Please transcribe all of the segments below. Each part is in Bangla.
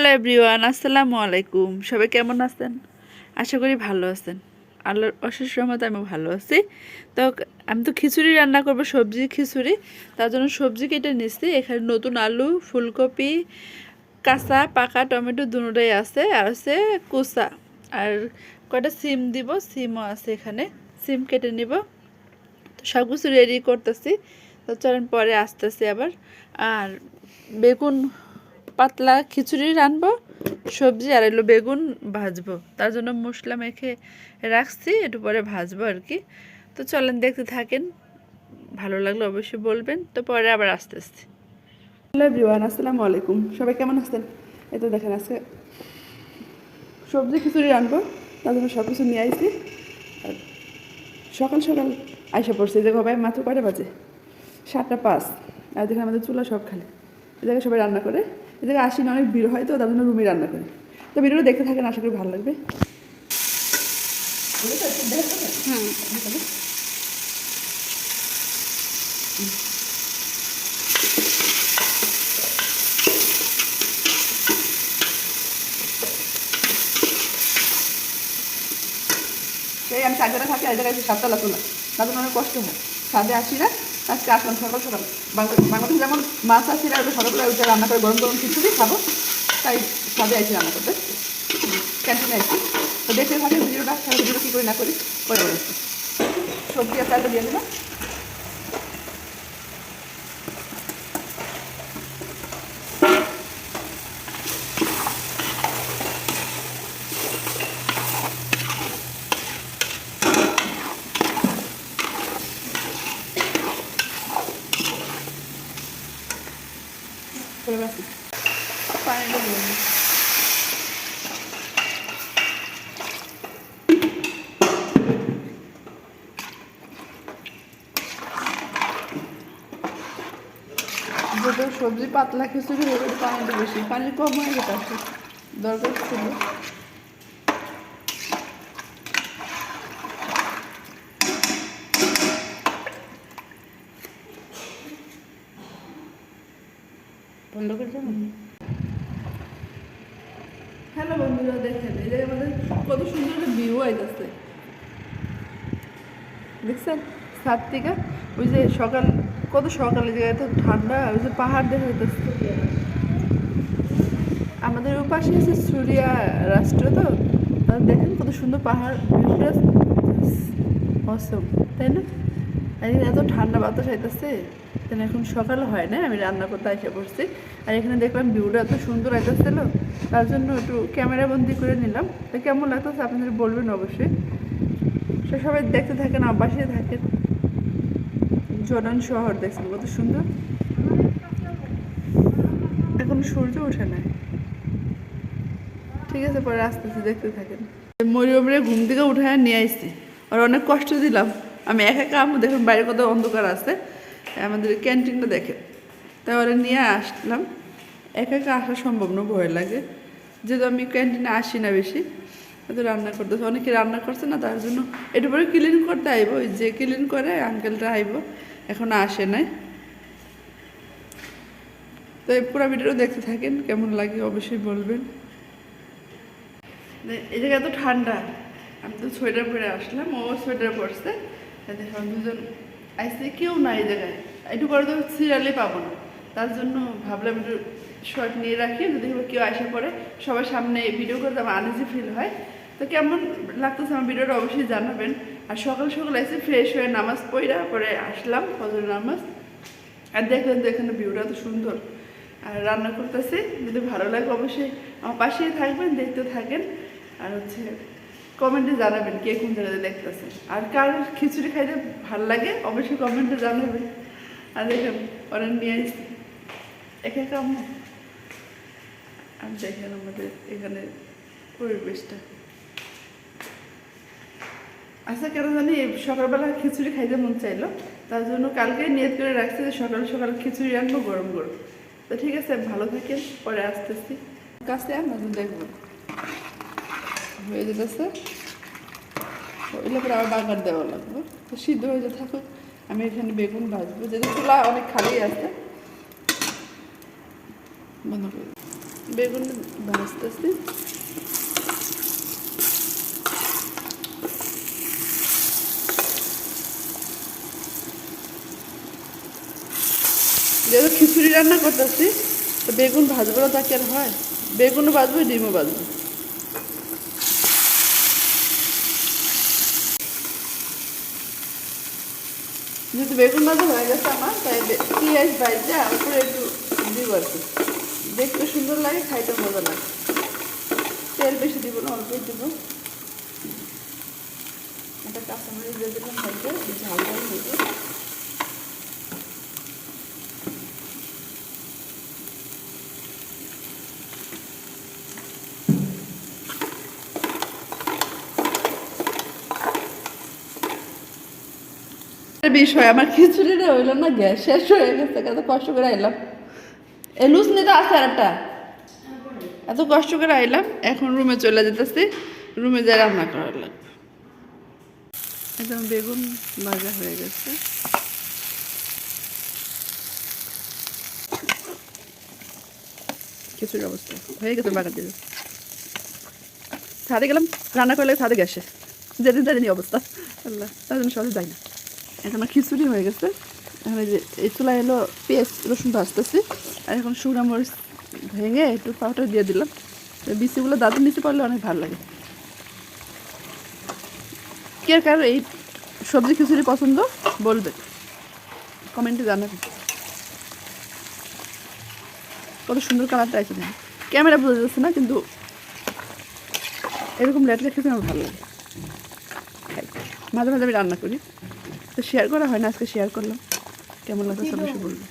হ্যালো এভরিওয়ান, আসসালামু আলাইকুম। সবাই কেমন আছেন? আশা করি ভালো আছেন। আল্লাহর অশেষ রহমতে আমি ভালো আছি। তো আমি তো খিচুড়ি রান্না করব, সবজি খিচুড়ি। তার জন্য সবজি কেটে নিচ্ছি এখানে নতুন আলু, ফুলকপি, কাঁচা, পাকা টমেটো দুটোই আছে। আর আছে কুচা। আর কয়টা সিম দিব? সিমও আছে এখানে। সিম কেটে নিব। তো সব কিছু রেডি করতেছি। তো চলেন পরে আসতেছি আবার। আর বেগুন পাতলা খিচুড়ি রানবো সবজি আর এলো বেগুন ভাজবো। তার জন্য মশলা মেখে রাখছি, একটু পরে ভাজবো আর কি। তো চলেন দেখতে থাকেন, ভালো লাগলে অবশ্যই বলবেন। তো পরে আবার আসতেছি। হ্যালো এভরিওয়ান, আসসালামু আলাইকুম। সবাই কেমন আছেন? এই তো দেখেন আজকে সবজি খিচুড়ি রানবো তার জন্য সব কিছু নিয়ে আর সকাল সকাল আইসা পড়ছে যে ভাই, মাত্র কয়টা বাজে? সাতটা পাঁচ। আর দেখেন আমাদের চুলা সব খালি। এ জায়গায় সবাই রান্না করে। এ জায়গায় আসি না অনেক ভিড় হয় তো তার জন্য রুমে রান্না করে। তো ভিডিওটা দেখতে থাকেন আশা করি ভালো লাগবে। হুম। সেই আমি চার জায়গায় থাকি আর জায়গায় সাততলা না। তাদের অনেক কষ্ট হয়। সাদে আসি না আজকে আসলাম সকাল সকাল। বাংলাদেশে যেমন মাছ আছে আর সকালবেলা ওইটা রান্না করে, গরম গরম খিচুড়ি খাব। তাই সাজে আছি রান্না করতে। ক্যান্টিনে আছি তো দেখতে থাকে ভিডিওটা ভিডিও কী করি না করি করে সবজি আর চালটা দিয়ে দিলাম করে রাখি পানিটা যেটা সবজি পাতলা খিচুড়ি হবে পানিটা বেশি। পানি কম হয়ে গেছে আসলে দরকার ছিল। করে হ্যালো বন্ধুরা, দেখেন, এই জায়গায় আমাদের কত সুন্দর একটা ভিউ আইতেছে। দেখছেন? সাত থেকে ওই যে সকাল, কত সকালে জায়গায় এত ঠান্ডা, ওই যে পাহাড় দেখা যাইতেছে। আমাদের পাশে আছে সুরিয়া রাষ্ট্র তো দেখেন কত সুন্দর পাহাড় অসম তাই না? এখানে এত ঠান্ডা বাতাস আইতেছে তাই এখন সকাল হয় না আমি রান্না করতে এসে পড়ছি। আর এখানে দেখলাম ভিউটা এত সুন্দর আইতেছিল, তার জন্য একটু ক্যামেরা বন্দি করে নিলাম। তো কেমন লাগতেছে আপনাদের বলবেন অবশ্যই। সে সবাই দেখতে থাকেন আবাসে থাকেন। জর্ডান শহর দেখছেন, কত সুন্দর। এখন সূর্য ওঠে না ঠিক আছে, পরে আস্তে আস্তে দেখতে থাকেন। মরিয়মরে ঘুম থেকে উঠে নিয়ে আসছি আর অনেক কষ্ট দিলাম। আমি একা আমি দেখুন বাইরে কত অন্ধকার আছে। আমাদের ক্যান্টিনটা দেখে ওরা নিয়ে আসলাম। একা একা আসা সম্ভব না, ভয় লাগে। যেহেতু আমি ক্যান্টিনে আসি না বেশি তো রান্না করতেছে। অনেকে রান্না করছে না, তার জন্য একটু পরে ক্লিন করতে আইব। ওই যে ক্লিন করে আঙ্কেলটা আইব, এখন আসে নাই। তো এই পুরো ভিডিও দেখতে থাকেন, কেমন লাগে অবশ্যই বলবেন। এই জায়গায় এত ঠান্ডা, আমি তো সোয়েটার পরে আসলাম, ও সোয়েটার পরছে। তা দেখলাম দুজন আইসে কেউ না এই জায়গায়। একটু পরে তো সিরিয়ালে পাবো না। তার জন্য ভাবলাম একটু শর্ট নিয়ে রাখি, যদি কেউ আসে পরে সবার সামনে ভিডিও করতে আমার আনইজি ফিল হয়। তো কেমন লাগতেছে আমার ভিডিওটা অবশ্যই জানাবেন। আর সকাল সকাল এসে ফ্রেশ হয়ে নামাজ পড়া, পরে আসলাম ফজর নামাজ। আর দেখলেন তো এখানে ভিউটা তো সুন্দর। আর রান্না করতেছি, যদি ভালো লাগে অবশ্যই আমার পাশেই থাকবেন, দেখতে থাকেন। আর হচ্ছে কমেন্টে জানাবেন কে কোন জায়গাতে দেখতেছেন আর কার খিচুড়ি খাইতে ভালো লাগে, অবশ্যই কমেন্টে জানাবেন। আর দেখেন ওরা নিয়ে আসছি। একা কাম আর দেখেন আমাদের এখানে পরিবেশটা। আচ্ছা কেন জানি সকালবেলা খিচুড়ি খাইতে মন চাইলো। তার জন্য কালকে নিয়ত করে রাখছি যে সকাল সকাল খিচুড়ি রাখব গরম গরম তো ঠিক আছে, ভালো থাকেন, পরে আসতেছি। কাছে নতুন দেখব। হয়ে যেতেছে। ওইলে পরে আবার বাগার দেওয়া লাগবে। তো সিদ্ধ হয়ে যেতে থাকুক, আমি এখানে বেগুন ভাজবো। যেহেতু চুলা অনেক খালি আছে। বন্ধ করে। বেগুন ভাজতেছি। যেহেতু খিচুড়ি রান্না করতেছি, তো বেগুন ভাজবো না তা কি আর হয়? বেগুনও ভাজবো, ডিমও ভাজবো। যেহেতু বেগুন ভাজা হয়ে গেছে আমার তাই পেঁয়াজ ভাজা উপরে একটু দিব আর কি দেখতে সুন্দর লাগে খাইতে মজা লাগে তেল বেশি দিব না অল্পই দিব একটা কাঁচামরিচ দিয়ে দিলাম ভাজতে একটু ঝাল ঝাল বিষয়, আমার খিচুড়িটা হইল না গ্যাস শেষ হয়ে গেছে, এত কষ্ট করে আইলাম। এ, লুজ নিতে আসছে আর একটা এত কষ্ট করে আইলাম, এখন রুমে চলে যেতেছি, রুমে যাই রান্না করার লাগবে। একদম বেগুন ভাজা হয়ে গেছে। খিচুড়ির অবস্থা, হয়ে গেছে বাগান দিয়ে। ছাদে গেলাম, রান্না করলে ছাদে গ্যাসে যেদিন যেদিনই অবস্থা। আল্লাহ, তার জন্য যাই না। এখন খিচুড়ি হয়ে গেছে। এখন যে এই চুলা এলো পেঁয়াজ, রসুন ভাজতেছি। আর এখন শুকনো মরিচ ভেঙে একটু পাউডার দিয়ে দিলাম। বিচিগুলো দাঁতের নিচে পড়লে অনেক ভালো লাগে। কে কার এই সবজি খিচুড়ি পছন্দ বলবে? কমেন্টে জানাবে। কত সুন্দর কালারটা আছে দেখুন। ক্যামেরা বোঝা যাচ্ছে না, কিন্তু এরকম লেটলে খেতে আমার ভালো লাগে। মাঝে মাঝে আমি রান্না করি। তো শেয়ার করা হয় না আজকে শেয়ার করলাম। কেমন লাগছে সব এসে বলবে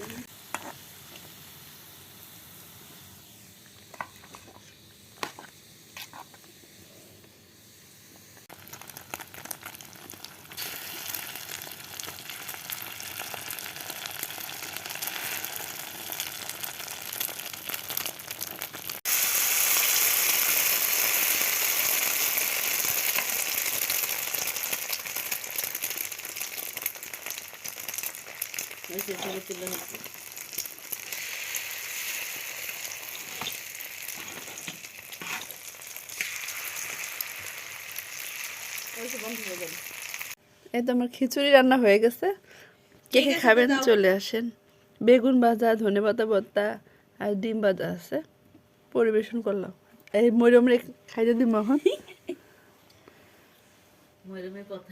এই যে ছবি তুলে হয়ে যাবে। এই তো আমার খিচুড়ি রান্না হয়ে গেছে। কে কে খাবেন? চলে আসেন। বেগুন ভাজা ধনে পাতা ভর্তা আর ডিম ভাজা আছে। পরিবেশন করলাম। এই মরিয়ম রে খাইতে দিই মহন মরমের কথা।